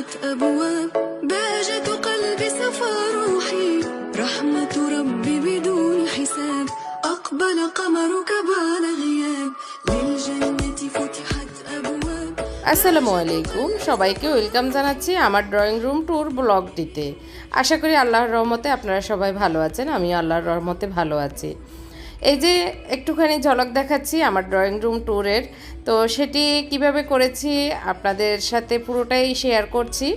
فتحت أبواب بهجة قلبي صفى روحي رحمة ربي بدون حساب أقبل قمرك بعد غياب للجنة فتحت أبواب আসসালামু আলাইকুম সবাইকে ওয়েলকাম জানাচ্ছি আমার ড্রয়িং রুম ট্যুর ব্লগটিতে আশা করি আল্লাহর রহমতে আপনারা সবাই ভালো আছেন আমি আল্লাহর রহমতে ভালো আছি এই যে একটুখানি ঝলক দেখাচ্ছি আমার ড্রয়িং রুম ট্যুরের তো সেটি কীভাবে করেছি আপনাদের সাথে পুরোটাই শেয়ার করছি।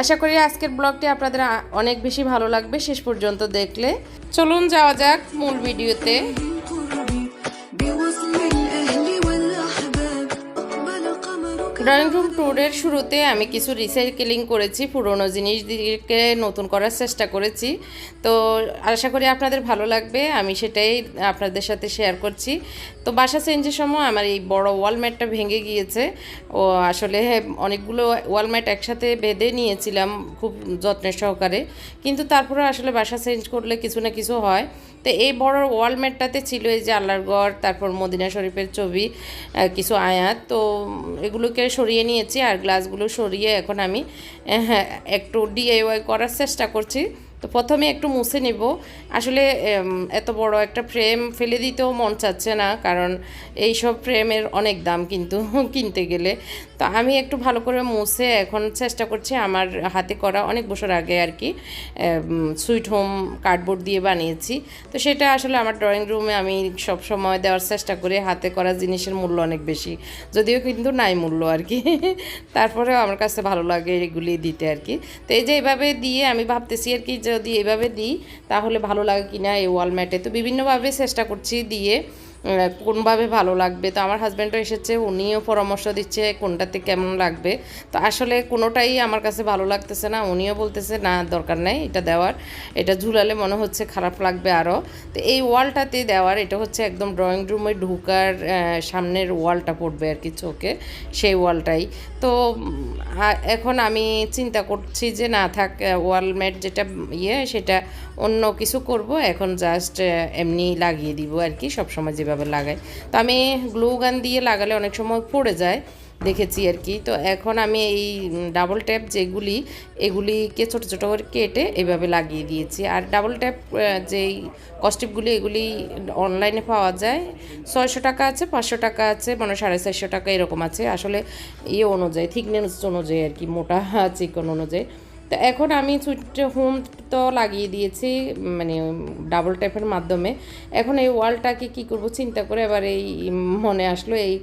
আশা করি আজকের ব্লগটি আপনাদের অনেক বেশি ভালো লাগবে। শেষ পর্যন্ত দেখলে। চলুন যাওয়া যাক মূল ভিডিওতে ড্রয়িং রুম ট্যুরের শুরুতে আমি কিছু রিসাইকেলিং করেছি, পুরনো জিনিসদিকে নতুন করার চেষ্টা করেছি। তো আশা করি আপনাদের ভালো লাগবে, আমি সেটাই আপনাদের সাথে শেয়ার করছি। তো বাসা চেঞ্জের সময় আমার এই বড় ওয়ালম্যাটটা ভেঙে গিয়েছে। ও আসলে অনেকগুলো ওয়ালম্যাট একসাথে বেঁধে নিয়েছিলাম খুব যত্নের সহকারে। কিন্তু তারপরে আসলে বাসা চেঞ্জ করলে কিছু না কিছু হয়। তো এই বড় ওয়ালম্যাটটাতে ছিল এই যে আল্লাহর গড় তারপর মদিনা শরীফের ছবি কিছু আয়াত। তো এগুলোকে সরিয়ে নিয়েছি আর গ্লাসগুলো সরিয়ে এখন আমি একটু ডিআইওয়াই করার চেষ্টা করছি। তো প্রথমে একটু মুছে নিব। আসলে এত বড় একটা ফ্রেম ফেলে দিতেও মন চাচ্ছে না, কারণ এই সব ফ্রেমের অনেক দাম কিন্তু কিনতে গেলে। তো আমি একটু ভালো করে মুছে এখন চেষ্টা করছি আমার হাতে করা অনেক বছর আগে আর কি সুইট হোম কার্ডবোর্ড দিয়ে বানিয়েছি। তো সেটা আসলে আমার ড্রয়িং রুমে আমি সব সময় দেওয়ার চেষ্টা করি, হাতে করা জিনিসের মূল্য অনেক বেশি। যদিও কিন্তু নাই মূল্য আর কি। তারপরেও আমার কাছে ভালো লাগে এগুলি দিতে আর কি। তো এই যে এভাবে দিয়ে আমি ভাবতেছি আর কি, যদি এভাবে দিই তাহলে ভালো লাগে কিনা এই ওয়ালম্যাটে তো বিভিন্নভাবে চেষ্টা করছি দিয়ে কোনভাবে ভালো লাগবে? তো আমার হাজব্যান্ডও এসেছে, উনিও পরামর্শ দিচ্ছে কোনটাতে কেমন লাগবে। তো আসলে কোনোটাই আমার কাছে ভালো লাগতেছে না, উনিও বলতেছে, না, দরকার নেই, এটা দেওয়ার। এটা ঝুলালে মনে হচ্ছে খারাপ লাগবে আরও তো এই ওয়ালটাতে দেওয়ার, এটা হচ্ছে একদম ড্রয়িং রুমে ঢুকার সামনের ওয়ালটা পড়বে আর কি চোখে, সেই ওয়ালটাই। তো এখন আমি চিন্তা করছি যে না থাক ওয়ালমেট যেটা ইয়ে সেটা অন্য কিছু করব, এখন জাস্ট এমনি লাগিয়ে দিব আর কি সবসময় যেভাবে লাগাই। তো আমি গ্লু গান দিয়ে লাগালে অনেক সময় পড়ে যায়, দেখেছি আর কি। তো এখন আমি এই ডাবল ট্যাপ যেগুলি, এগুলিকে ছোটো ছোটো করে কেটে এভাবে লাগিয়ে দিয়েছি। আর ডাবল ট্যাপ যেই কস্টিপগুলি এগুলি অনলাইনে পাওয়া যায়। ছয়শো টাকা আছে, পাঁচশো টাকা আছে মানে সাড়ে চারশো টাকা এরকম আছে। আসলে ইয়ে অনুযায়ী থিকনেস অনুযায়ী আর কি, মোটা চিকন অনুযায়ী। তো এখন আমি সুইট হোম তো লাগিয়ে দিয়েছি মানে ডাবল ট্যাপের মাধ্যমে। এখন এই ওয়ালটাকে কি করব চিন্তা করে এবার এই মনে আসলো, এই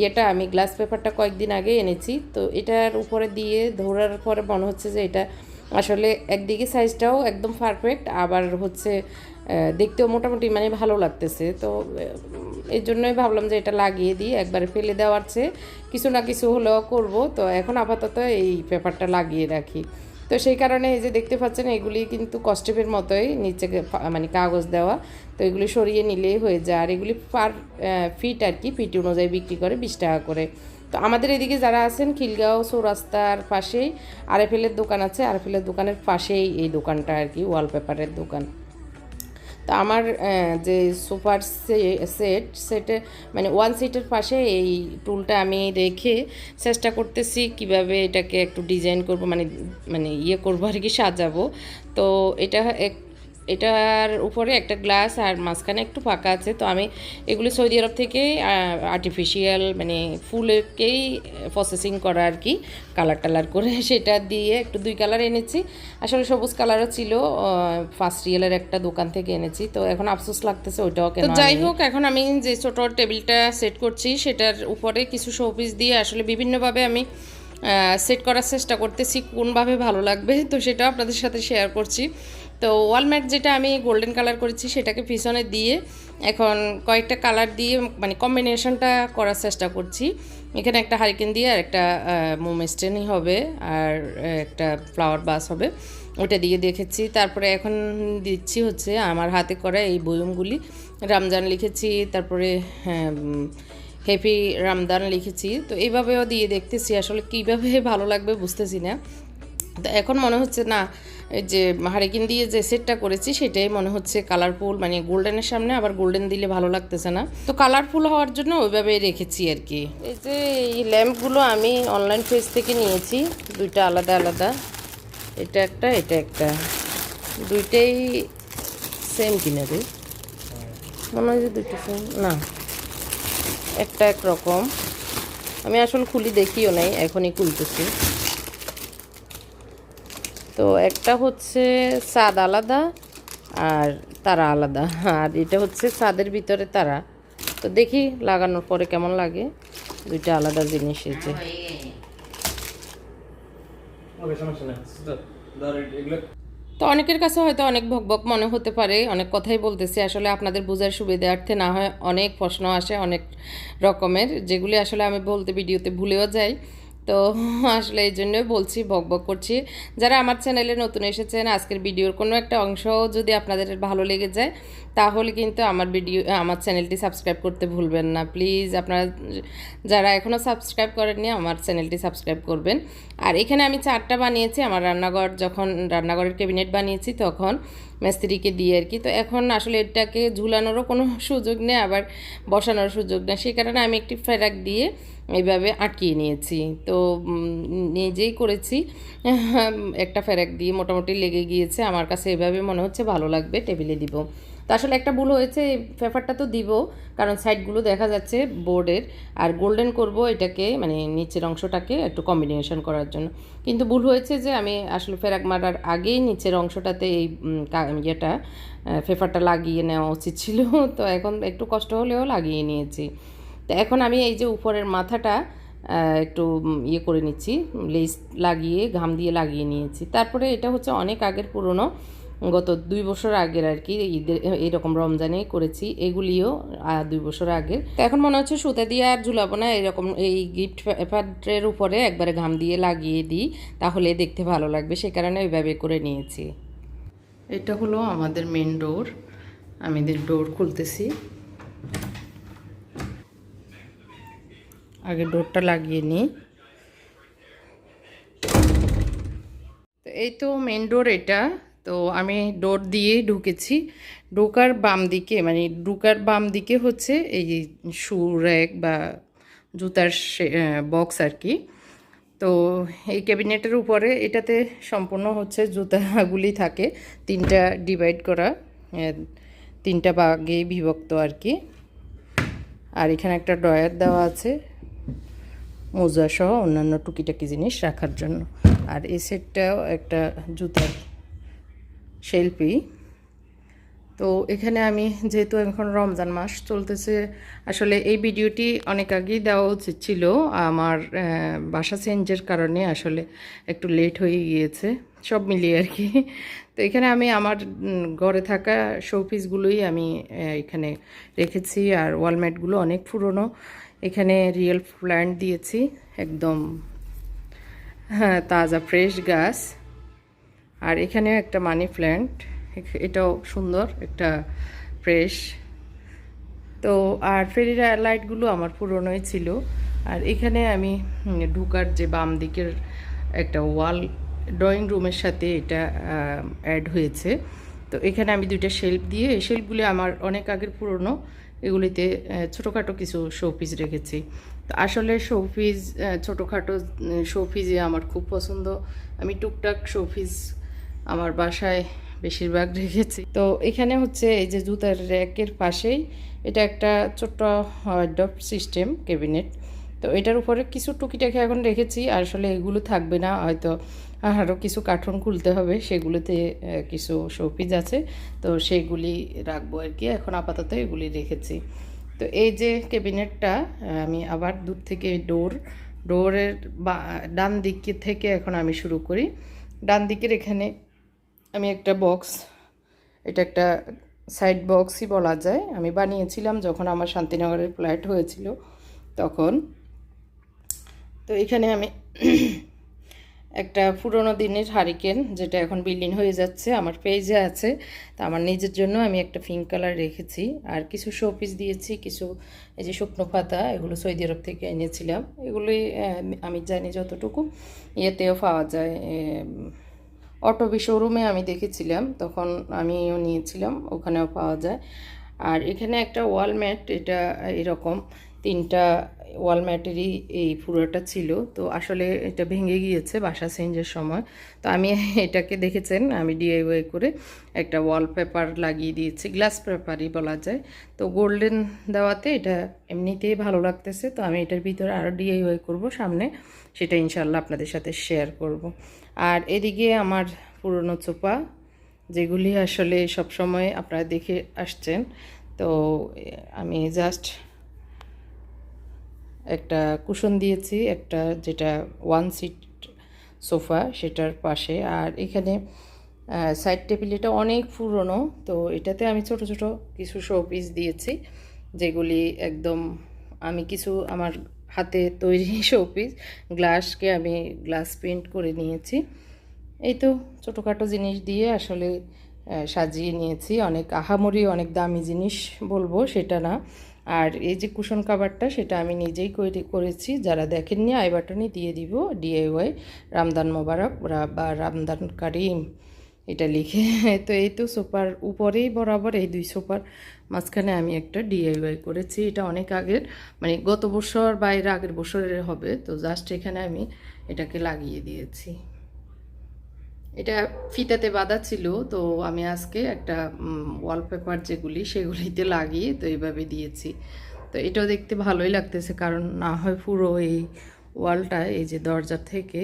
ইয়েটা আমি গ্লাস পেপারটা কয়েকদিন আগে এনেছি। তো এটার উপরে দিয়ে ধরার পরে মনে হচ্ছে যে এটা আসলে একদিকে সাইজটাও একদম পারফেক্ট আবার হচ্ছে দেখতেও মোটামুটি মানে ভালো লাগতেছে। তো এই জন্যই ভাবলাম যে এটা লাগিয়ে দিই, একবারে ফেলে দেওয়ার চেয়ে কিছু না কিছু হলেও করব। তো এখন আপাতত এই পেপারটা লাগিয়ে রাখি। তো সেই কারণে এই যে দেখতে পাচ্ছেন, এগুলি কিন্তু কস্টেপের মতোই নিচে মানে কাগজ দেওয়া। তো এগুলি সরিয়ে নিলেই হয়ে যায়। আর এগুলি পার ফিট আর কি, ফিট অনুযায়ী বিক্রি করে বিশ টাকা করে। তো আমাদের এদিকে যারা আছেন, খিলগাঁও চৌরাস্তার পাশেই আরএফএলের দোকান আছে। আরএফএলের দোকানের পাশেই এই দোকানটা আর কি ওয়ালপেপারের দোকান। তো আমার যে সোফার সেট, সেটে মানে ওয়ান সিটের পাশে এই টুলটা আমি রেখে চেষ্টা করতেছি কীভাবে এটাকে একটু ডিজাইন করব মানে মানে ইয়ে করব আর কি, সাজাবো। তো এটা এক এটার উপরে একটা গ্লাস আর মাঝখানে একটু ফাঁকা আছে। তো আমি এগুলো সৌদি আরব থেকে আর্টিফিশিয়াল মানে ফুলকেই প্রসেসিং করা আর কি কালার টালার করে সেটা দিয়ে একটু দুই কালার এনেছি। আসলে সবুজ কালারও ছিল ফার্স্ট রিয়েলের একটা দোকান থেকে এনেছি। তো এখন আফসোস লাগতেছে ওইটাও কেন যাই হোক এখন আমি যে ছোট টেবিলটা সেট করছি সেটার উপরে কিছু শোপিস দিয়ে আসলে বিভিন্নভাবে আমি সেট করার চেষ্টা করতেছি কোনভাবে ভালো লাগবে। তো সেটা আপনাদের সাথে শেয়ার করছি। তো ওয়ালম্যাট যেটা আমি গোল্ডেন কালার করেছি, সেটাকে পিছনে দিয়ে এখন কয়েকটা কালার দিয়ে মানে কম্বিনেশনটা করার চেষ্টা করছি। এখানে একটা হারিকেন দিয়ে আর একটা মোম স্টেনই হবে আর একটা ফ্লাওয়ার বাস হবে। ওটা দিয়ে দেখেছি। তারপরে এখন দিচ্ছি হচ্ছে আমার হাতে করা এই বয়মগুলি রামজান লিখেছি, তারপরে হ্যাঁ হ্যাপি রামদান লিখেছি। তো এইভাবেও দিয়ে দেখতেছি আসলে কীভাবে ভালো লাগবে বুঝতেছি না। এখন মনে হচ্ছে না, এই যে হারিকেন দিয়ে যে সেটটা করেছি সেটাই মনে হচ্ছে কালারফুল মানে গোল্ডেনের সামনে আবার গোল্ডেন দিলে ভালো লাগতেছে না। তো কালারফুল হওয়ার জন্য ওইভাবে রেখেছি আর কি। এই যে এই ল্যাম্পগুলো আমি অনলাইন পেজ থেকে নিয়েছি, দুইটা আলাদা আলাদা। এটা একটা এটা একটা। দুইটাই সেম কিনা রে? মনে হয় যে দুটো সেম না। একটা এক রকম আমি আসলে খুলি দেখিও নাই, এখনই খুলতেছি। তো একটা হচ্ছে স্বাদ আলাদা আর তারা আলাদা। আর এটা হচ্ছে স্বাদের ভিতরে তারা। তো দেখি লাগানোর পরে কেমন লাগে। দুইটা আলাদা জিনিস নেই। তো অনেকের কাছে হয়তো অনেক ভকভক মনে হতে পারে। অনেক কথাই বলতেছি। আসলে আপনাদের বোঝার সুবিধার্থে না হয় অনেক প্রশ্ন আসে অনেক রকমের যেগুলি আসলে আমি বলতে ভিডিওতে ভুলেও যাই। তো আসলে এই জন্যই বলছি, বক বক করছি। যারা আমার চ্যানেলে নতুন এসেছেন, আজকের ভিডিওর কোনো একটা অংশ যদি আপনাদের ভালো লেগে যায়, তাহলে কিন্তু আমার ভিডিও, আমার চ্যানেলটি সাবস্ক্রাইব করতে ভুলবেন না। প্লিজ আপনারা যারা এখনও সাবস্ক্রাইব করেননি, আমার চ্যানেলটি সাবস্ক্রাইব করবেন। আর এখানে আমি চারটা বানিয়েছি, আমার রান্নাঘর, যখন রান্নাঘরের ক্যাবিনেট বানিয়েছি, তখন মিস্ত্রিকে দিয়ে আর কি। তো এখন আসলে এটাকে ঝুলানোরও কোনো সুযোগ নেই, আবার বসানোর সুযোগ নেই। সেই কারণে আমি একটি ফেরাক দিয়ে এইভাবে আটকিয়ে নিয়েছি। তো নিজেই করেছি। একটা ফেরাক দিয়ে মোটামুটি লেগে গিয়েছে। আমার কাছে এভাবে মনে হচ্ছে ভালো লাগবে, টেবিলে দিব। তো আসলে একটা ভুল হয়েছে, এই পেপারটা তো দিব, কারণ সাইডগুলো দেখা যাচ্ছে বোর্ডের। আর গোল্ডেন করব এটাকে মানে নিচের অংশটাকে একটু কম্বিনেশন করার জন্য। কিন্তু ভুল হয়েছে যে আমি আসলে ফেরাক মারার আগেই নিচের অংশটাতে এই ইয়েটা পেপারটা লাগিয়ে নেওয়া উচিত ছিল। তো এখন একটু কষ্ট হলেও লাগিয়ে নিয়েছি। তো এখন আমি এই যে উপরের মাথাটা একটু ইয়ে করে নিচ্ছি লেস লাগিয়ে, ঘাম দিয়ে লাগিয়ে নিয়েছি। তারপরে এটা হচ্ছে অনেক আগের পুরনো, গত দুই বছর আগের আর কি, ঈদের এইরকম রমজানে করেছি, এগুলিও দুই বছর আগের। এখন মনে হচ্ছে সুতা দিয়ে আর ঝুলাবো না, এরকম এই গিফট পেপারের উপরে একবারে ঘাম দিয়ে লাগিয়ে দিই, তাহলে দেখতে ভালো লাগবে, সে কারণে ওইভাবে করে নিয়েছি। এটা হলো আমাদের মেন ডোর আমি ডোর খুলতেছি। আগে ডোরটা লাগিয়ে নিই। তো এই তো মেন ডোর এটা। তো আমি ডোর দিয়ে ঢুকেছি। ঢোকার বাম দিকে মানে ঢুকার বাম দিকে হচ্ছে এই শু র্যাক বা জুতার বক্স আর কি। তো এই ক্যাবিনেটের উপরে এটাতে সম্পূর্ণ হচ্ছে জুতাগুলি থাকে, তিনটা ডিভাইড করা তিনটা ভাগে বিভক্ত আর কি। আর এখানে একটা ড্রয়ার দেওয়া আছে। মোজা সহ অন্যান্য টুকিটাকি জিনিস রাখার জন্য। আর এই সেটটাও একটা জুতার শেল্পি। তো এখানে আমি যেহেতু এখন রমজান মাস চলতেছে, আসলে এই ভিডিওটি অনেক আগেই দেওয়া উচিত ছিল। আমার বাসা চেঞ্জের কারণে আসলে একটু লেট হয়ে গিয়েছে, সব মিলিয়ে আর কি। তো এখানে আমি আমার ঘরে থাকা শোপিসগুলোই আমি এখানে রেখেছি। আর ওয়ালমেটগুলো অনেক পুরনো। এখানে রিয়েল প্ল্যান্ট দিয়েছি, একদম হ্যাঁ তাজা ফ্রেশ গাছ। আর এখানেও একটা মানি প্ল্যান্ট এটাও সুন্দর, একটা ফ্রেশ তো, আর ফেরি লাইটগুলো আমার পুরনোই ছিল। আর এখানে আমি ঢুকার যে বাম দিকের একটা ওয়াল ড্রয়িং রুমের সাথে এটা অ্যাড হয়েছে। তো এখানে আমি দুইটা শেল্ফ দিয়ে, এই শেল্ফগুলি আমার অনেক আগের পুরনো। এগুলিতে ছোটোখাটো কিছু শোপিস রেখেছি। তো আসলে শোপিস ছোটোখাটো শোপিসে আমার খুব পছন্দ। আমি টুকটাক শোপিস আমার বাসায় বেশিরভাগ রেখেছি। তো এখানে হচ্ছে এই যে জুতার র্যাকের পাশেই এটা একটা ছোট্ট ডপ সিস্টেম ক্যাবিনেট তো এটার উপরে কিছু টুকিটাকি এখন রেখেছি। আসলে এগুলো থাকবে না, হয়তো আরও কিছু কার্টুন খুলতে হবে, সেগুলোতে কিছু শোপিস আছে, তো সেগুলি রাখব আর কি, এখন আপাতত এগুলি রেখেছি। তো এই যে ক্যাবিনেটটা আমি আবার দূর থেকে ডোর ডোরের বা, ডান দিক থেকে এখন আমি শুরু করি। ডান দিকের এখানে আমি একটা বক্স এটা একটা সাইড বক্সই বলা যায়। আমি বানিয়েছিলাম যখন আমার শান্তিনগরের ফ্ল্যাট হয়েছিল, তখন। তো এখানে আমি একটা পুরোনো দিনের হারিকেন যেটা এখন বিলীন হয়ে যাচ্ছে, আমার পেজে আছে। তা আমার নিজের জন্য আমি একটা পিঙ্ক কালার রেখেছি। আর কিছু শো পিস দিয়েছি, কিছু এই যে শুকনো পাতা, এগুলো সৌদি আরব থেকে এনেছিলাম। এগুলি আমি জানি যতটুকু ইয়েতেও পাওয়া যায় অটোবি শোরুমে আমি দেখেছিলাম, তখন আমিও নিয়েছিলাম, ওখানেও পাওয়া যায়। আর এখানে একটা ওয়ালম্যাট এটা এরকম, তিনটা ওয়ালম্যাটেরই এই পুরোটা ছিল। তো আসলে এটা ভেঙে গিয়েছে বাসা চেঞ্জের সময়। তো আমি এটাকে দেখেছেন, আমি ডিআইওয়াই করে একটা ওয়ালপেপার লাগিয়ে দিয়েছি গ্লাস পেপারই বলা যায়। তো গোল্ডেন দেওয়াতে এটা এমনিতেই ভালো লাগতেছে। তো আমি এটার ভিতরে আরও ডিআইওয়াই করব সামনে, সেটা ইনশাল্লাহ আপনাদের সাথে শেয়ার করব। আর এদিকে আমার পুরনো চোপা, যেগুলি আসলে সবসময় আপনারা দেখে আসছেন। তো আমি জাস্ট একটা কুশন দিয়েছি, একটা যেটা ওয়ান সিট সোফা সেটার পাশে। আর এখানে সাইড টেবিল এটা অনেক পুরনো, তো এটাতে আমি ছোট ছোট কিছু শো পিস দিয়েছি, যেগুলি একদম আমি কিছু আমার হাতে তৈরি শো পিস গ্লাসকে আমি গ্লাস পেন্ট করে নিয়েছি। এই তো ছোটোখাটো জিনিস দিয়ে আসলে সাজিয়ে নিয়েছি। অনেক আহামরি, অনেক দামি জিনিস বলব সেটা না। আর এই যে কুশন কাভারটা সেটা আমি নিজেই করে, করেছি। যারা দেখেননি, আই বাটনে দিয়ে দিব ডিআইওয়াই রামদান মোবারক বা রামদান কারিম, এটা লিখে। তো এই তো সোফার উপরেই বরাবর, এই দুই সোফার মাঝখানে আমি একটা ডিআইওয়াই করেছি। এটা অনেক আগের মানে গত বছর বা এর আগের বছরের হবে। তো জাস্ট এখানে আমি এটাকে লাগিয়ে দিয়েছি। এটা ফিতাতে বাঁধা ছিল, তো আমি আজকে একটা ওয়ালপেপার যেগুলি সেগুলিতে লাগিয়ে তো এইভাবে দিয়েছি। তো এটাও দেখতে ভালোই লাগতেছে, কারণ না হয় পুরো এই ওয়ালটা, এই যে দরজা থেকে,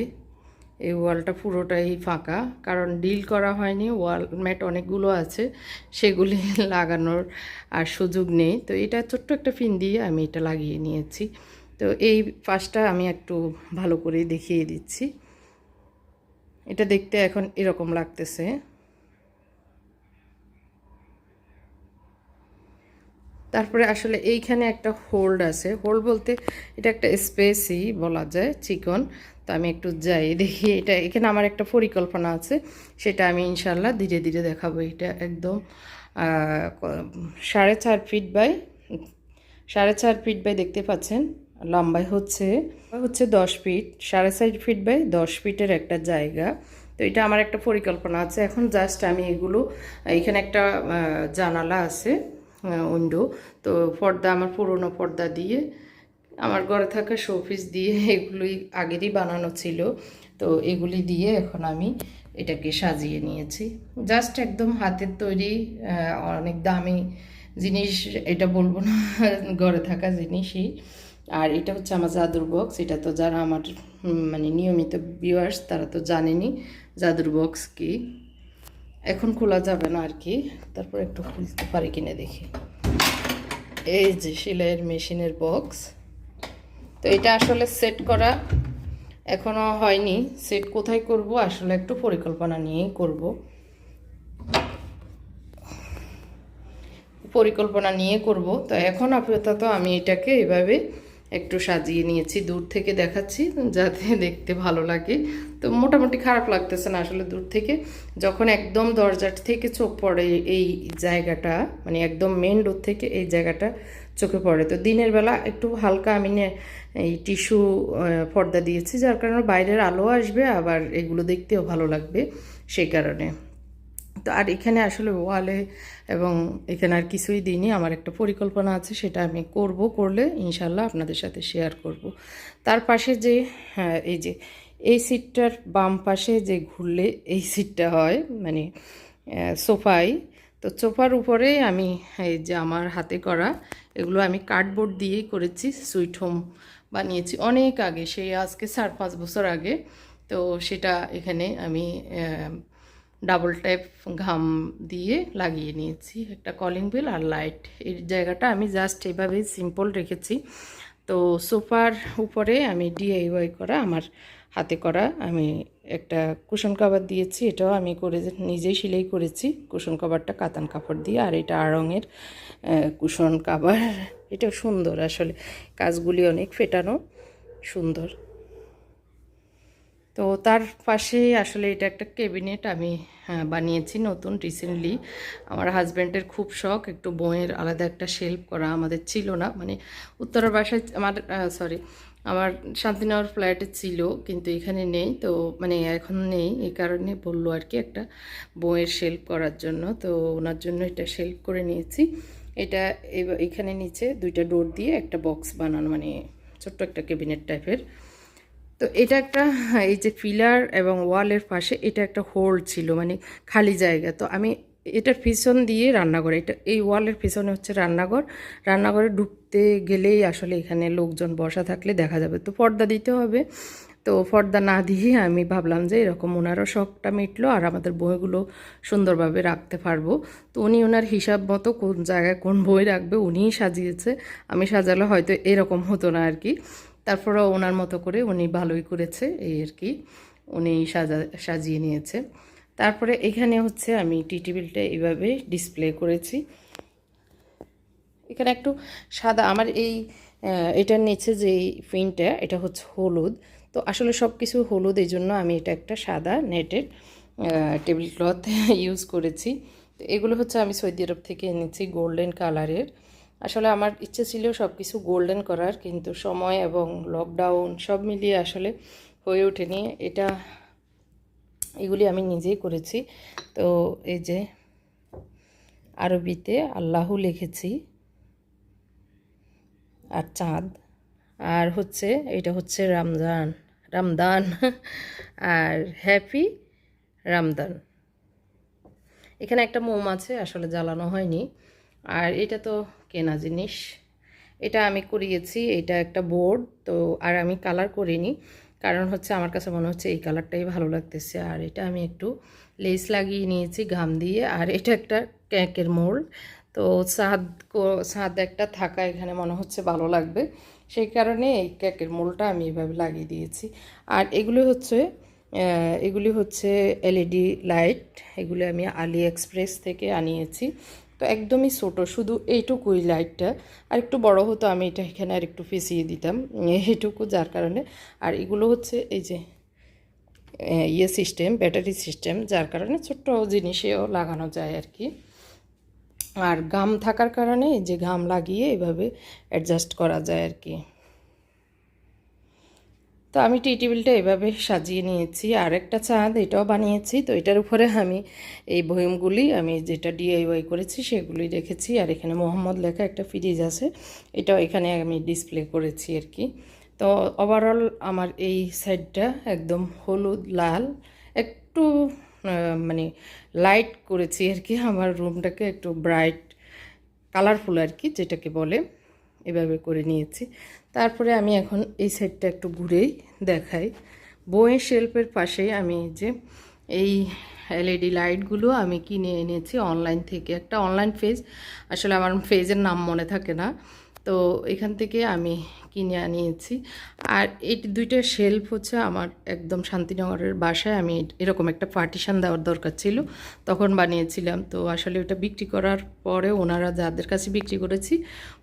এই ওয়ালটা পুরোটাই ফাঁকা। কারণ ডিল করা হয়নি, ওয়াল ম্যাট অনেকগুলো আছে, সেগুলি লাগানোর আর সুযোগ নেই। তো এটা ছোট্ট একটা ফিন দিয়ে আমি এটা লাগিয়ে নিয়েছি। তো এই পাশটা আমি একটু ভালো করে দেখিয়ে দিচ্ছি। এটা দেখতে এখন এরকম লাগতেছে। তারপরে আসলে এইখানে একটা হোল্ড আছে। হোল্ড বলতে এটা একটা স্পেসই বলা যায়, চিকন। তো আমি একটু যাই দেখি এটা। এখানে আমার একটা পরিকল্পনা আছে, সেটা আমি ইনশাল্লাহ ধীরে ধীরে দেখাবো এটা একদম। সাড়ে চার ফিট বাই সাড়ে চার ফিট বাই দেখতে পাচ্ছেন? লম্বাই হচ্ছে হচ্ছে দশ ফিট সাড়ে চার ফিট বাই দশ ফিটের একটা জায়গা। তো এটা আমার একটা পরিকল্পনা আছে। এখন জাস্ট আমি এগুলো, এখানে একটা জানালা আছে উইন্ডো। তো পর্দা, আমার পুরনো পর্দা দিয়ে, আমার ঘরে থাকা শোপিস দিয়ে এগুলোই আগেরই বানানো ছিল। তো এগুলি দিয়ে এখন আমি এটাকে সাজিয়ে নিয়েছি। জাস্ট একদম হাতের তৈরি অনেক দামি জিনিস, এটা বলব না, ঘরে থাকা জিনিসই। আর এটা হচ্ছে আমার জাদুর বক্স এটা তো যারা আমার মানে নিয়মিত ভিউয়ার্স তারা তো জানেনি জাদুর বক্স কি। এখন খোলা যাবে না আর কি, তারপর একটু খুলতে পারি কিনে দেখি। এই যে সেলাইয়ের মেশিনের বক্স তো এটা আসলে সেট করা এখনও হয়নি। সেট কোথায় করব আসলে একটু পরিকল্পনা নিয়েই করব। পরিকল্পনা নিয়ে করব। তো এখন আপাতত আমি এটাকে এভাবে একটু সাজিয়ে নিয়েছি, দূর থেকে দেখাচ্ছি যাতে দেখতে ভালো লাগে। তো মোটামুটি খারাপ লাগতেছে না আসলে দূর থেকে। যখন একদম দরজার থেকে চোখ পড়ে এই জায়গাটা মানে একদম মেন রোড থেকে এই জায়গাটা চোখে পড়ে। তো দিনের বেলা একটু হালকা আমি এই টিস্যু পর্দা দিয়েছি, যার কারণে বাইরের আলো আসবে, আবার এগুলো দেখতেও ভালো লাগবে, সেই কারণে। তো আর এখানে আসলে ওয়ালে এবং এখানে আর কিছুই দিইনি, আমার একটা পরিকল্পনা আছে, সেটা আমি করব, করলে ইনশাল্লাহ আপনাদের সাথে শেয়ার করব। তার পাশে যে হ্যাঁ এই যে, এই সিটটার বাম পাশে যে ঘুরলে এই সিটটা হয় মানে সোফাই, তো সোফার উপরে আমি, এই যে আমার হাতে করা, এগুলো আমি কার্ডবোর্ড দিয়েই করেছি, সুইট হোম বানিয়েছি অনেক আগে, সেই আজকে চার পাঁচ বছর আগে, তো সেটা এখানে আমি ডাবল টাইপ ঘাম দিয়ে লাগিয়ে নিয়েছি, একটা কলিং বেল আর লাইট এই জায়গাটা আমি জাস্ট এভাবেই সিম্পল রেখেছি। তো সোফার উপরে আমি ডিআইওয়াই করা, আমার হাতে করা আমি একটা কুশন কাভার দিয়েছি, এটাও আমি করে নিজেই সেলাই করেছি। কুশন কাভারটা কাতান কাপড় দিয়ে, আর এটা আড়ঙের কুশন কাভার এটা সুন্দর আসলে, কাজগুলি অনেক ফেটানো সুন্দর। তো তার পাশে আসলে এটা একটা ক্যাবিনেট আমি হ্যাঁ, বানিয়েছি নতুন রিসেন্টলি আমার হাজব্যান্ডের খুব শখ একটু বইয়ের আলাদা একটা শেল্ফ করা আমাদের ছিল না। মানে উত্তরের বাসায় আমার সরি আমার শান্তিনগর ফ্ল্যাটে ছিল কিন্তু এখানে নেই। তো মানে এখন নেই এই কারণে বলল আর কি একটা বইয়ের শেল্ফ করার জন্য। তো ওনার জন্য এটা শেল্ফ করে নিয়েছি। এটা এখানে নিচে দুইটা ডোর দিয়ে একটা বক্স বানানো মানে ছোট্ট একটা ক্যাবিনেট টাইপের তো এটা একটা, এই যে পিলার এবং ওয়ালের পাশে এটা একটা হোল ছিল মানে খালি জায়গা। তো আমি এটার পিছন দিয়ে রান্নাঘর এটা, এই ওয়ালের পিছনে হচ্ছে রান্নাঘর। রান্নাঘরে ঢুকতে গেলেই আসলে এখানে লোকজন বসা থাকলে দেখা যাবে। তো পর্দা দিতে হবে। তো পর্দা না দিয়ে আমি ভাবলাম যে এরকম ওনারও শখটা মিটলো আর আমাদের বইগুলো সুন্দরভাবে রাখতে পারব। তো উনি ওনার হিসাব মতো কোন জায়গায় কোন বই রাখবে উনিই সাজিয়েছে। আমি সাজালে হয়তো এরকম হতো না আর কি। তারপরে ওনার মতো করে উনি ভালোই করেছে এই আর কি। উনি সাজা, সাজিয়ে নিয়েছে। তারপরে এখানে হচ্ছে আমি টি টেবিলটা এইভাবে ডিসপ্লে করেছি। এখানে একটু সাদা, আমার এই এটার নিচে যে ফিনটা এটা হচ্ছে হলুদ। তো আসলে সব কিছু হলুদ, এই জন্য আমি এটা একটা সাদা নেটের টেবিল ক্লথ ইউজ করেছি। তো এগুলো হচ্ছে আমি সৌদি আরব থেকে এনেছি, গোল্ডেন কালারের। আসলে আমার ইচ্ছে ছিল সব কিছু গোল্ডেন করার, কিন্তু সময় এবং লকডাউন সব মিলিয়ে আসলে হয়ে ওঠেনি। এটা, এগুলি আমি নিজেই করেছি। তো এই যে আরবিতে আল্লাহ লিখেছি, আর চাঁদ, আর হচ্ছে, এটা হচ্ছে রমজান, রমদান, আর হ্যাপি রমদান। এখানে একটা মোম আছে, আসলে জ্বালানো হয়নি। আর এটা তো কেনা জিনিস। এটা আমি করিয়েছি, এটা একটা বোর্ড তো আর আমি কালার করিনি। কারণ হচ্ছে আমার কাছে মনে হচ্ছে এই কালারটাই ভালো লাগতেছে। আর এটা আমি একটু লেস লাগিয়ে নিয়েছি, ঘাম দিয়ে। আর এটা একটা ক্যাকের মোল্ড তো ছাদ ছাদ একটা থাকা এখানে মনে হচ্ছে ভালো লাগবে। সেই কারণে এই ক্যাকের মোলটা আমি এভাবে লাগিয়ে দিয়েছি। আর এগুলো হচ্ছে এগুলি হচ্ছে এলইডি লাইট এগুলি আমি আলি এক্সপ্রেস থেকে আনিয়েছি। তো একদমই ছোটো, শুধু এইটুকুই লাইটটা আর একটু বড় হতো, আমি এটা এখানে আর একটু ফেসিয়ে দিতাম, এইটুকু যার কারণে। আর এগুলো হচ্ছে এই যে ইয়ে সিস্টেম ব্যাটারি সিস্টেম যার কারণে ছোট্ট জিনিসেও লাগানো যায় আর কি। আর গাম থাকার কারণে যে ঘাম লাগিয়ে এভাবে অ্যাডজাস্ট করা যায় আর কি। তো আমি টি টেবিলটা এভাবে সাজিয়ে নিয়েছি। আর একটা চাঁদ এটাও বানিয়েছি। তো এটার উপরে আমি এই বয়মগুলি আমি যেটা ডিআইওয়াই করেছি সেগুলি রেখেছি। আর এখানে মোহাম্মদ লেখা একটা ফ্রিজ আছে, এটাও এখানে আমি ডিসপ্লে করেছি আর কি। তো ওভারঅল আমার এই সাইডটা একদম হলুদ, লাল, একটু মানে লাইট করেছি আর কি। আমার রুমটাকে একটু ব্রাইট কালারফুল আর কি, যেটাকে বলে। এভাবে করে নিয়েছি। তারপরে আমি এখন এই সাইডটা একটু ঘুরেই দেখাই। বইয়ের শেল্পের পাশেই আমি যে এই এলইডি লাইটগুলো আমি কিনে এনেছি অনলাইন থেকে। একটা অনলাইন ফেজ আসলে আমার ফেজের নাম মনে থাকে না। তো এখান থেকে আমি কিনে আনিয়েছি। আর এই দুইটা শেলফ হচ্ছে আমার একদম শান্তিনগরের বাসায়। আমি এরকম একটা পার্টিশন দেওয়ার দরকার ছিল। তখন বানিয়েছিলাম। তো আসলে ওটা বিক্রি করার পরে ওনারা যাদের কাছে বিক্রি করেছি,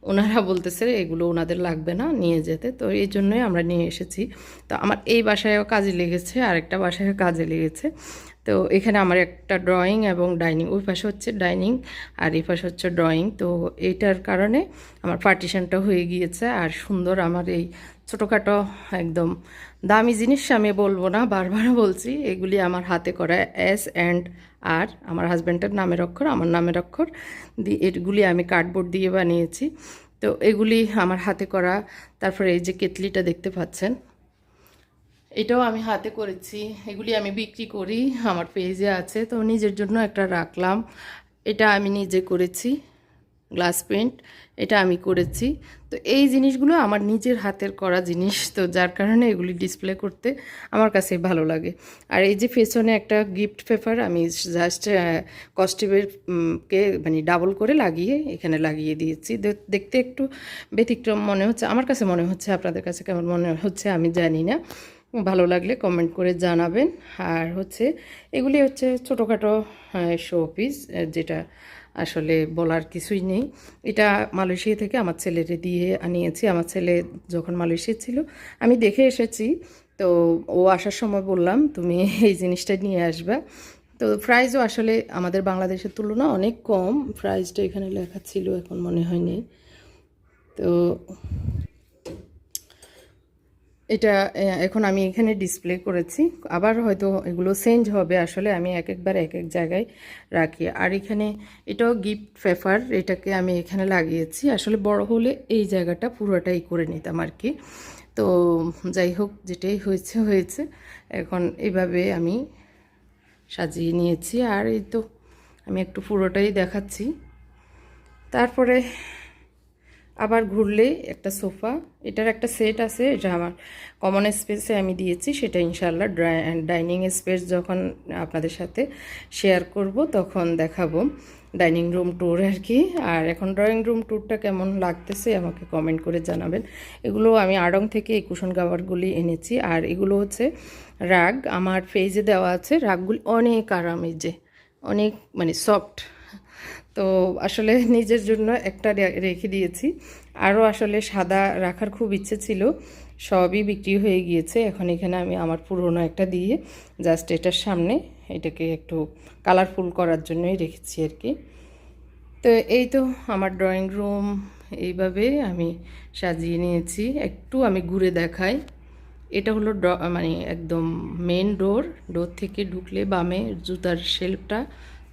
ওনারা বলতেছে এগুলো ওনাদের লাগবে না, নিয়ে যেতে। তো এই জন্যই আমরা নিয়ে এসেছি। তো আমার এই বাসায়ও কাজে লেগেছে আর একটা বাসায়ও কাজে লেগেছে। তো এখানে আমার একটা ড্রয়িং এবং ডাইনিং ওই পাশে হচ্ছে ডাইনিং আর এই পাশে হচ্ছে ড্রয়িং তো এইটার কারণে আমার পার্টিশনটা হয়ে গিয়েছে আর সুন্দর আমার এই ছোটোখাটো একদম দামি জিনিস আমি বলব না, বারবার বলছি, এগুলি আমার হাতে করা এস অ্যান্ড আর আমার হাজব্যান্ডের নামের অক্ষর, আমার নামের অক্ষর দিয়ে এগুলি আমি কার্ডবোর্ড দিয়ে বানিয়েছি। তো এগুলি আমার হাতে করা, তারপরে এই যে কেতলিটা দেখতে পাচ্ছেন এটাও আমি হাতে করেছি। এগুলি আমি বিক্রি করি, আমার পেজে আছে। তো নিজের জন্য একটা রাখলাম। এটা আমি নিজে করেছি, গ্লাস পেন্ট এটা আমি করেছি। তো এই জিনিসগুলো আমার নিজের হাতের করা জিনিস। তো যার কারণে এগুলি ডিসপ্লে করতে আমার কাছে ভালো লাগে। আর এই যে পেছনে একটা গিফট পেপার আমি জাস্ট কস্টিউমের কে মানে ডাবল করে লাগিয়ে এখানে লাগিয়ে দিয়েছি। দেখতে একটু ব্যতিক্রম মনে হচ্ছে, আমার কাছে মনে হচ্ছে, আপনাদের কাছে কেমন মনে হচ্ছে আমি জানি না। ভালো লাগলে কমেন্ট করে জানাবেন। আর হচ্ছে এগুলি হচ্ছে ছোটোখাটো শো পিস যেটা আসলে বলার কিছুই নেই। এটা মালয়েশিয়া থেকে আমার ছেলেরে দিয়ে আনিয়েছি। আমার ছেলে যখন মালয়েশিয়া ছিল, আমি দেখে এসেছি। তো ও আসার সময় বললাম, তুমি এই জিনিসটা নিয়ে আসবে। তো প্রাইসও আসলে আমাদের বাংলাদেশের তুলনা অনেক কম। প্রাইসটা এখানে লেখা ছিল, এখন মনে হয়নি তো এটা এখন আমি এখানে ডিসপ্লে করেছি। আবার হয়তো এগুলো চেঞ্জ হবে আসলে, আমি এক একবার এক এক জায়গায় রাখি। আর এখানে এটাও গিফট পেপার এটাকে আমি এখানে লাগিয়েছি। আসলে বড় হলে এই জায়গাটা পুরোটাই করে নিতাম আর কি। তো যাই হোক, যেটাই হয়েছে হয়েছে। এখন এভাবে আমি সাজিয়ে নিয়েছি। আর এই তো, আমি একটু পুরোটাই দেখাচ্ছি। তারপরে আবার ঘুরলে একটা সোফা। এটার একটা সেট আছে, এটা আমার কমন স্পেসে আমি দিয়েছি, সেটা ইনশাল্লাহ ডাইনিং স্পেস যখন আপনাদের সাথে শেয়ার করব, তখন দেখাবো ডাইনিং রুম ট্যুর আর কি। আর এখন ড্রয়িং রুম ট্যুরটা কেমন লাগতেছে আমাকে কমেন্ট করে জানাবেন। এগুলো আমি আড়ং থেকে এই কুশন কাভারগুলি এনেছি। আর এগুলো হচ্ছে রাগ, আমার ফেজে দেওয়া আছে, রাগগুলি অনেক আরাম যে, অনেক মানে সফট তো আসলে নিজের জন্য একটা রেখে দিয়েছি। আরও আসলে সাদা রাখার খুব ইচ্ছে ছিল, সবই বিক্রি হয়ে গিয়েছে। এখন এখানে আমি আমার পুরনো একটা দিয়ে জাস্ট এটার সামনে এটাকে একটু কালারফুল করার জন্যই রেখেছি আর কি। তো এই তো আমার ড্রয়িং রুম, এইভাবে আমি সাজিয়ে নিয়েছি। একটু আমি ঘুরে দেখাই। এটা হলো মানে একদম মেন ডোর। ডোর থেকে ঢুকলে বামে জুতার শেলফটা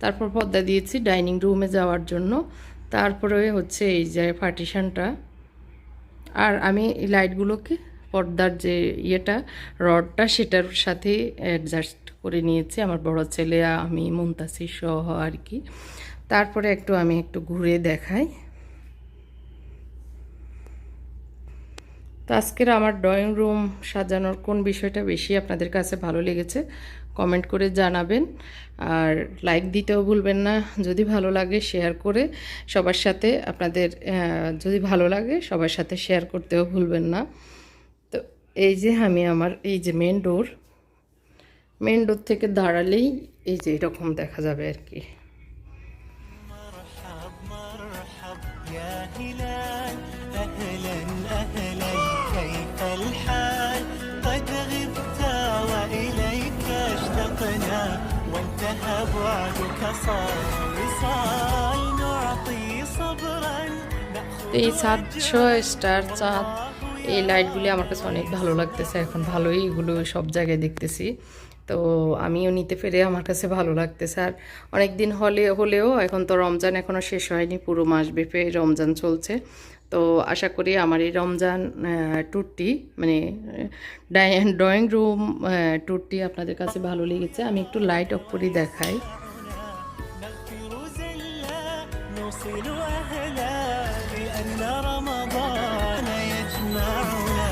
তারপর পর্দা দিয়েছি ডাইনিং রুমে যাওয়ার জন্য। তারপরে হচ্ছে এই যে পার্টিশনটা। আর আমি লাইটগুলোকে পর্দার যে ইয়েটা, রডটা, সেটার সাথে অ্যাডজাস্ট করে নিয়েছি। আমার বড় ছেলে, আমি মুমতাসির সহ আর কি। তারপরে একটু আমি একটু ঘুরে দেখাই। তো আজকের আমার ড্রয়িং রুম সাজানোর কোন বিষয়টা বেশি আপনাদের কাছে ভালো লেগেছে? কমেন্ট করে জানাবেন। আর লাইক দিতেও ভুলবেন না, যদি ভালো লাগে শেয়ার করে সবার সাথে আপনাদের যদি ভালো লাগে সবার সাথে শেয়ার করতেও ভুলবেন না। তো এই যে আমি আমার, এই যে মেন ডোর মেন ডোর থেকে দাঁড়ালেই এই যে এরকম দেখা যাবে আর কি। এই সাত ছয় স্টার চাঁদ, এই লাইটগুলি আমার কাছে অনেক ভালো লাগতেছে, এখন ভালোই এগুলো সব জায়গায় দেখতেছি। তো আমিও নিতে পেরে আমার কাছে ভালো লাগতেছে। আর অনেক দিন হলে হলেও এখন তো রমজান এখনও শেষ হয়নি, পুরো মাস বেপে রমজান চলছে। তো আশা করি আমার এই রমজান আহ, ট্যুরটি মানে ড্রয়িং রুম ট্যুরটি আপনাদের কাছে ভালো লেগেছে আমি একটু লাইট অফ করে দেখাই نغفر زلا نوصل أهلا لأن رمضان يجمعنا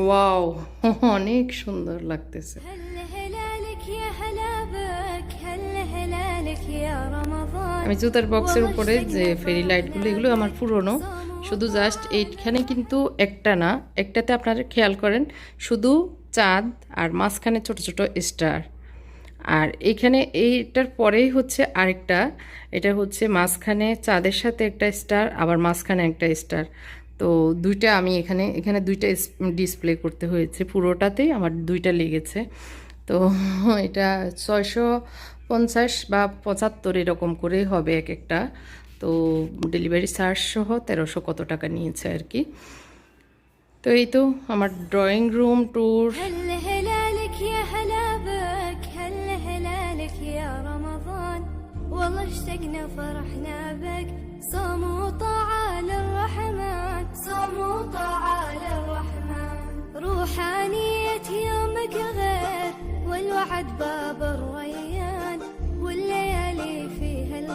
ওয়াও অনেক সুন্দর লাগতেছে هل هلالك يا هلا بك هل هلالك يا رمضان আমি জুতার বক্সের উপরে যে ফেরি লাইটগুলো এগুলো আমার পুরনো। শুধু জাস্ট এইখানে কিন্তু একটা না, একটাতে আপনারা খেয়াল করেন, শুধু চাঁদ আর মাঝখানে ছোট ছোট স্টার আর এখানে এইটার পরেই হচ্ছে আরেকটা, এটা হচ্ছে মাঝখানে চাঁদের সাথে একটা স্টার আবার মাঝখানে একটা স্টার তো দুইটা আমি এখানে এখানে দুইটা ডিসপ্লে করতে হয়েছে, পুরোটাতেই আমার দুইটা লেগেছে। তো এটা ছয়শো পঞ্চাশ বা পঁচাত্তর এরকম করে হবে এক একটা তো ডেলিভারি চার্জ সহ তেরোশো কত টাকা নিয়েছে আর কি তো এই তো আমার ড্রয়িং রুম ট্যুর هل هلالك يا هلا بك هل هلالك يا رمضان والله اشتقنا فرحنا بك صوم وطاعة للرحمن صوم وطاعة للرحمن روحانية يومك غير والوعد باب الريان والليالي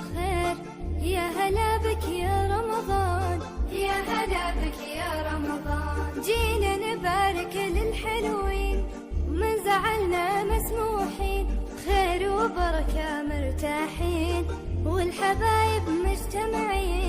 الخير. يا هلا بك يا رمضان. يا هلا بك يا رمضان. جينا نبارك للحلوين. من زعلنا مسموحين. خير وبركة مرتاحين. والحبايب مجتمعين.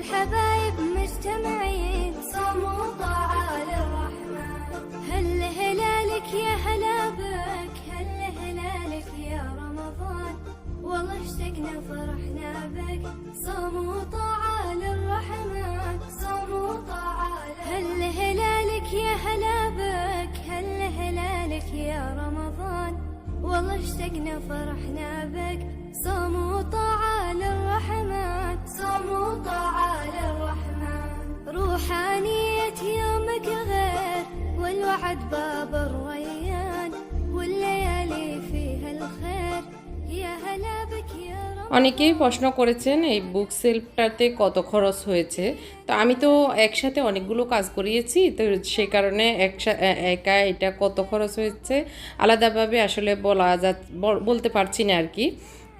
والحبايب مجتمعين صوم وطاعة للرحمن هل هلالك يا هلا بك هل هلالك يا رمضان. والله اشتقنا فرحنا بك. صوم وطاعة للرحمن صوم وطاعة هل هلالك يا هلا بك هل هلالك يا رمضان. والله اشتقنا فرحنا بك. صوم وطاعة للرحمن صوم وطاعة للرحمن روحانية يومك غير والوعد باب الريان والليالي فيها الخير يا هلا بك يا رمضان অনেকেই প্রশ্ন করেছেন এই বুক সেলফটাতে কত খরচ হয়েছে তো আমি তো একসাথে অনেকগুলো কাজ করিয়েছি তো সেই কারণে একসা এ- একা এটা কত খরচ হয়েছে আলাদাভাবে আসলে বলা যা বল- বলতে পারছি না আর কি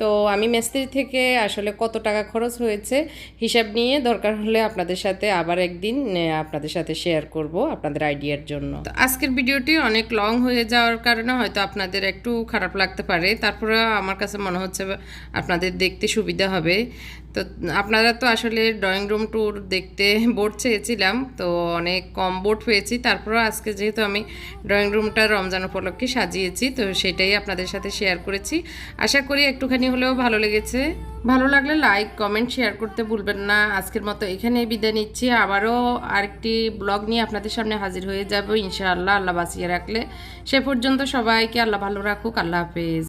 তো আমি মেস্ত্রি থেকে আসলে কত টাকা খরচ হয়েছে হিসাব নিয়ে দরকার হলে আপনাদের সাথে আবার একদিন আপনাদের সাথে শেয়ার করব আপনাদের আইডিয়ার জন্য। তো আজকের ভিডিওটি অনেক লং হয়ে যাওয়ার কারণে হয়তো আপনাদের একটু খারাপ লাগতে পারে। তারপরে আমার কাছে মনে হচ্ছে আপনাদের দেখতে সুবিধা হবে। তো আপনারা তো আসলে ড্রয়িং রুম ট্যুর দেখতে বোর্ড চেয়েছিলাম, তো অনেক কম বোর্ড পেয়েছি। তারপরে আজকে যেহেতু আমি ড্রয়িং রুমটা রমজান উপলক্ষে সাজিয়েছি, তো সেটাই আপনাদের সাথে শেয়ার করেছি। আশা করি একটুখানি হলেও ভালো লেগেছে। ভালো লাগলে লাইক কমেন্ট শেয়ার করতে ভুলবেন না। আজকের মতো এখানেই বিদায় নিচ্ছি। আবারও আরেকটি ব্লগ নিয়ে আপনাদের সামনে হাজির হয়ে যাব ইনশাআল্লাহ। আল্লাহ বাঁচিয়ে রাখলে। সে পর্যন্ত সবাইকে আল্লাহ ভালো রাখুক। আল্লাহ হাফেজ।